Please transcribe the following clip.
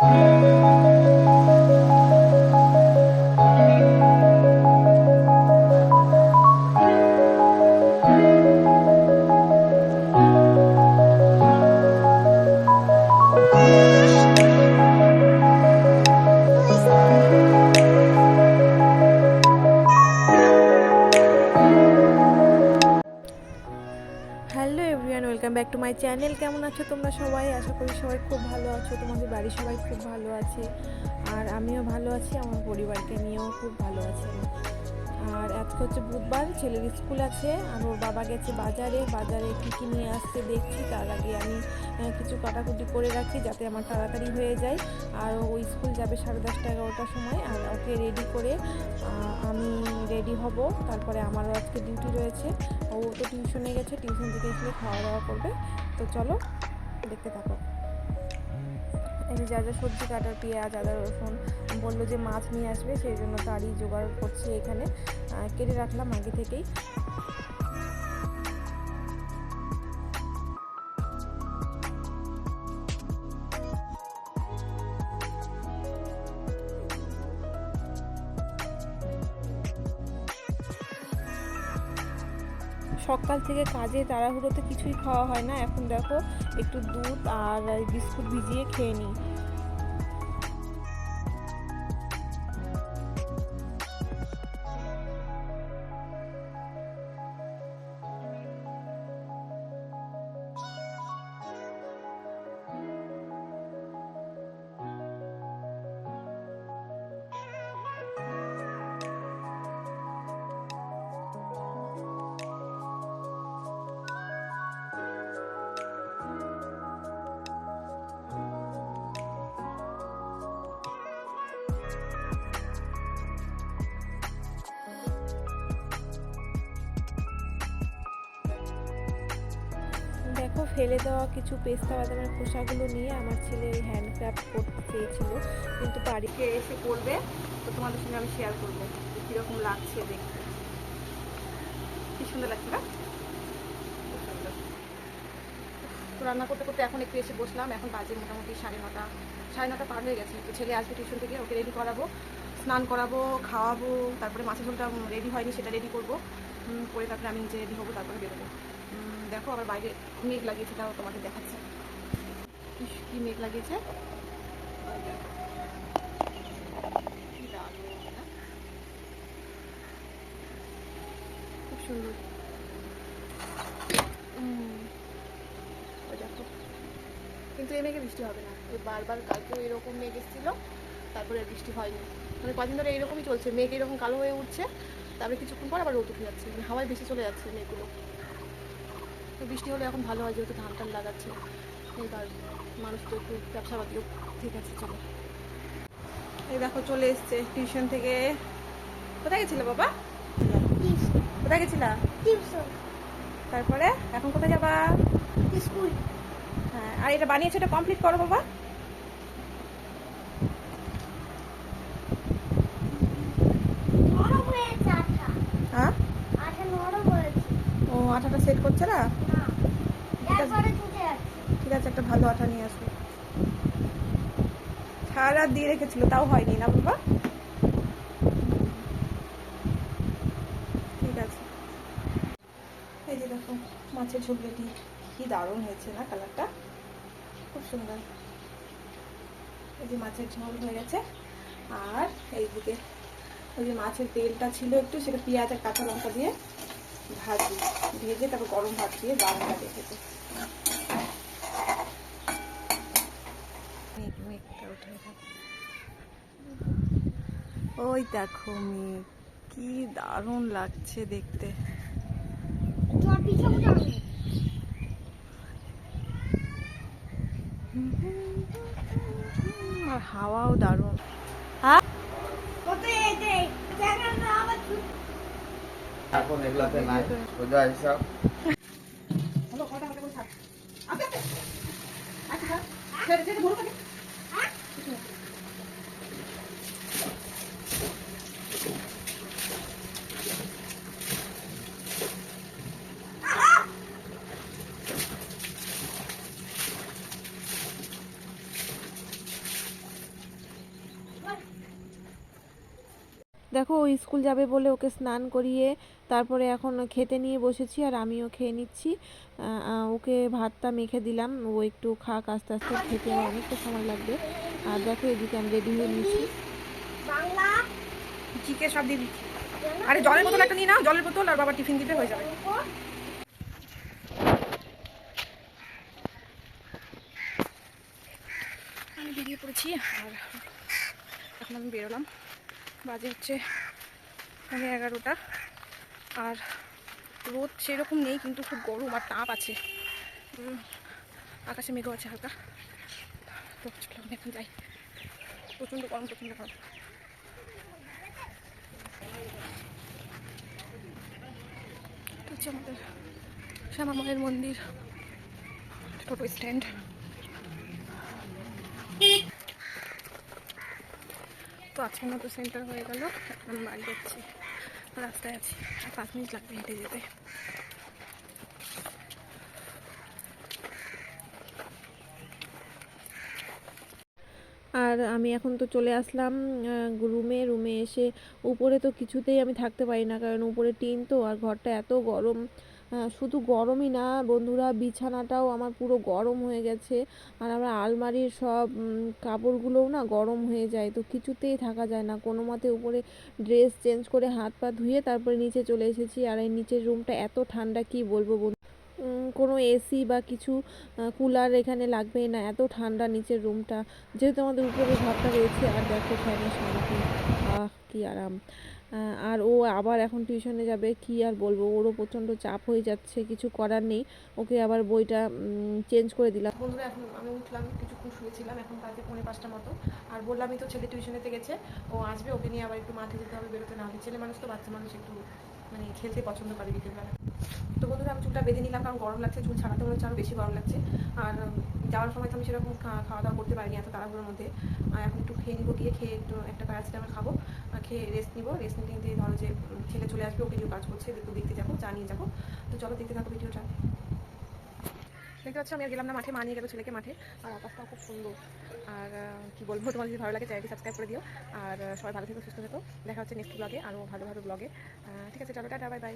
Thank you. Hello everyone, welcome back to my channel. কেমন আছো তোমরা সবাই? আশা করি সবাই খুব ভালো আছো। তোমাদের বাড়ির সবাই খুব ভালো আছে। আর আমিও ভালো আছি, আমার পরিবারকে নিয়েও খুব ভালো আছি। আর আজকে হচ্ছে বুধবার, ছেলের স্কুল আছে। আর ওর বাবা গেছে বাজারে বাজারে কী কী নিয়ে আসছে দেখছি। তার আগে আমি কিছু কাটাকুটি করে রাখি যাতে আমার তাড়াতাড়ি হয়ে যায়। আর ও স্কুল যাবে সাড়ে দশটা, এগারোটার সময় আর ওকে রেডি করে আমি রেডি হব। তারপরে আমারও আজকে ডিউটি রয়েছে। ও তো টিউশনে গেছে টিউশন থেকে এসে খাওয়া দাওয়া করবে। তো চলো, দেখতে থাকো। এই যা যা সবজি কাটার পেঁয়াজ, আদা, রসুন, বলল যে মাছ নিয়ে আসবে, সেই জন্য তারই জোগাড় করছি এখানে। কেটে রাখলাম আগে থেকেই। সকাল থেকে কাজে তাড়াহুড়োতে কিছুই খাওয়া হয় না। এখন দেখো, একটু দুধ আর বিস্কুট ভিজিয়ে খেয়ে নিই। দেখো, ফেলে দেওয়া কিছু পেস্তা বাদামের খোসাগুলো নিয়ে আমার ছেলে হ্যান্ডক্রাফট করতে চেয়েছিল। কিন্তু বাড়িতে এসে করবে, তো তোমাদের সঙ্গে আমি শেয়ার করব কীরকম লাগছে দেখতে। কি সুন্দর লাগছে না তো রান্না করতে করতে এখন একটু এসে বসলাম। এখন বাজে মোটামুটি সাড়ে নটা সাড়ে নটা পার হয়ে গেছে। তো ছেলে আসবে টিউশন থেকে, ওকে রেডি করাবো, স্নান করাবো, খাওয়াবো, তারপরে মাছের ঝোলটা রেডি হয়নি, সেটা রেডি করব। করে তারপরে আমি নিজে রেডি হব, তারপরে বেরোবো। দেখো, আবার বাইরে মেঘ লাগিয়েছে, তাও তোমাকে দেখাচ্ছে। কি মেঘ লাগিয়েছে? খুব সুন্দর। দেখো। কিন্তু এই মেঘে বৃষ্টি হবে না। বারবার কালকেও এরকম মেঘ এসেছিল, তারপরে বৃষ্টি হয়নি। মানে কদিন ধরে এরকমই চলছে। মেঘ এরকম কালো হয়ে উঠছে, তারপরে কিছুক্ষণ পর আবার রোদ উঠে যাচ্ছে। মানে হাওয়ায় বেশি চলে যাচ্ছে মেঘগুলো। তো বৃষ্টি হলে এখন ভালো হয় যেহেতু ধান টান লাগাচ্ছে। এবার মানুষ তো একটু ব্যবসা বাদিও ঠিক আছে চলো। এই দেখো চলে এসছে টিউশন থেকে। কোথায় গেছিলে বাবা? কোথায় গেছিলা? তারপরে? এখন কোথায় যাবা? স্কুল। হ্যাঁ আর এটা বানিয়েছো এটা কমপ্লিট করো বাবা। হ্যাঁ? আঠাটা সেট করছে না না আছে। একবারে ছুটে আছে একটা ভালো আঠা নিয়ে আসবে। সারা দিয়ে রেখেছিল, তাও হয়নি না বাবা? ঠিক আছে। এই যে দেখো, মাছের ঝোল রেডি কি দারুণ হয়েছে না কালারটা? খুব সুন্দর। এই যে মাছের ঝোল হয়ে গেছে। আর এইদিকে ওই যে মাছের তেলটা ছিল একটু, সেটা পেঁয়াজ আর কাঁচা লঙ্কা দিয়ে ভাজি, ভেজে তারপর গরম ভাত দিয়ে দারুণ লাগে খেতে। উঠে ওই দেখো মেঘ কি দারুণ লাগছে দেখতে। আর হাওয়াও দারুণ। ছুট এখন এগুলাতে নাই। সোজা হিসাব আচ্ছা দেখো, ও স্কুল যাবে বলে ওকে স্নান করিয়ে তারপরে এখন খেতে নিয়ে বসেছি আর আমিও খেয়ে নিচ্ছি। ওকে ভাতটা মেখে দিলাম। ও একটু খাক, আস্তে আস্তে খেতে অনেকটা সময় লাগবে। আর দেখো এদিকে আমি রেডি হয়ে নিয়েছি। বাংলা। জিকে সব দিয়ে দিচ্ছি। আরে জলের বোতল একটা নিয়ে নাও জলের বোতল আর বাবা টিফিন দিতে হয়ে যাবে। আমি বেরিয়ে পড়েছি আর এখন আমি বেরোলাম। বাজে হচ্ছে মানে এগারোটা আর রোদ সেরকম নেই কিন্তু খুব গরম আর তাপ আছে। আকাশে মেঘও আছে হালকা। তো চলো এখন প্রচণ্ড গরম প্রচণ্ড গরম হচ্ছে আমাদের শ্যামা মায়ের মন্দির টোটো স্ট্যান্ড। তো আজকের মতো সেন্টার হয়ে গেল আমি বাড়ি যাচ্ছি রাস্তায় আছি আর পাঁচ মিনিট লাগবে হেঁটে যেতে। আর আমি এখন তো চলে আসলাম রুমে রুমে এসে উপরে তো কিছুতেই আমি থাকতে পারি না, কারণ উপরে টিন তো আর ঘরটা এত গরম শুধু গরমই না বন্ধুরা, বিছানাটাও আমার পুরো গরম হয়ে গেছে, আর আমার আলমারির সব কাপড়গুলোও না গরম হয়ে যায়, তো কিছুতেই থাকা যায় না। কোনো মতে উপরে ড্রেস চেঞ্জ করে হাত পা ধুয়ে তারপরে নিচে চলে এসেছি, আর এই নিচের রুমটা এত ঠান্ডা, কি বলব বন্ধু? কোনো এসি বা কিছু কুলার এখানে লাগবেই না, এত ঠান্ডা নিচের রুমটা। যেহেতু আমাদের উপরে ঘরটা রয়েছে, আর দেখো ফ্যানের শান্তি আহ, কি আরাম। আর ও আবার এখন টিউশনে যাবে, কি আর বলব, ওরও প্রচণ্ড চাপ হয়ে যাচ্ছে, কিছু করার নেই। ওকে আবার বইটা চেঞ্জ করে দিলাম। বন্ধুরা, এখন আমি উঠলাম, কিছুক্ষণ শুয়েছিলাম, এখন বাজে পৌনে পাঁচটা মতো। আর বললামই তো ছেলে টিউশনেতে গেছে, ও আসবে, ওকে নিয়ে আবার একটু মাঠে যেতে হবে, বেরোতে না হবে ছেলে মানুষ তো, বাচ্চা মানুষ একটু মানে খেলতে পছন্দ করে বিকেলবেলা। তো বন্ধুরা চুলটা বেঁধে নিলাম, কারণ গরম লাগছে, চুল ছাড়াতে মনে হচ্ছে আরও বেশি গরম লাগছে। আর যাওয়ার সময় তো আমি সেরকম খাওয়া দাওয়া করতে পারিনি এত তাড়াহুড়োর মধ্যে। এখন একটু খেয়ে নিবো, গিয়ে খেয়ে একটু একটা প্যারাসিটামল খাব খেয়ে রেস্ট নিবো। রেস্ট নিতে নিতে ধরো যে ছেলে চলে আসবে ওকে কাজ করছে, একটু দেখতে যাব জানিয়ে যাব। তো চলো দেখতে থাকো ভিডিওটা। দেখতে পাচ্ছ, আমি আর গেলাম না মাঠে, মা নিয়ে গেলো ছেলেকে মাঠে। আর আকাশটাও খুব সুন্দর। আর কি বলব তোমার যদি ভালো লাগে, চ্যানেলটি সাবস্ক্রাইব করে দিও। আর, সবাই ভালো থেকো, সুস্থ থেকো। দেখা হচ্ছে নেক্সট ব্লগে আরও ভালো ভালো ব্লগে ঠিক আছে, চলো, টাটা বাই বাই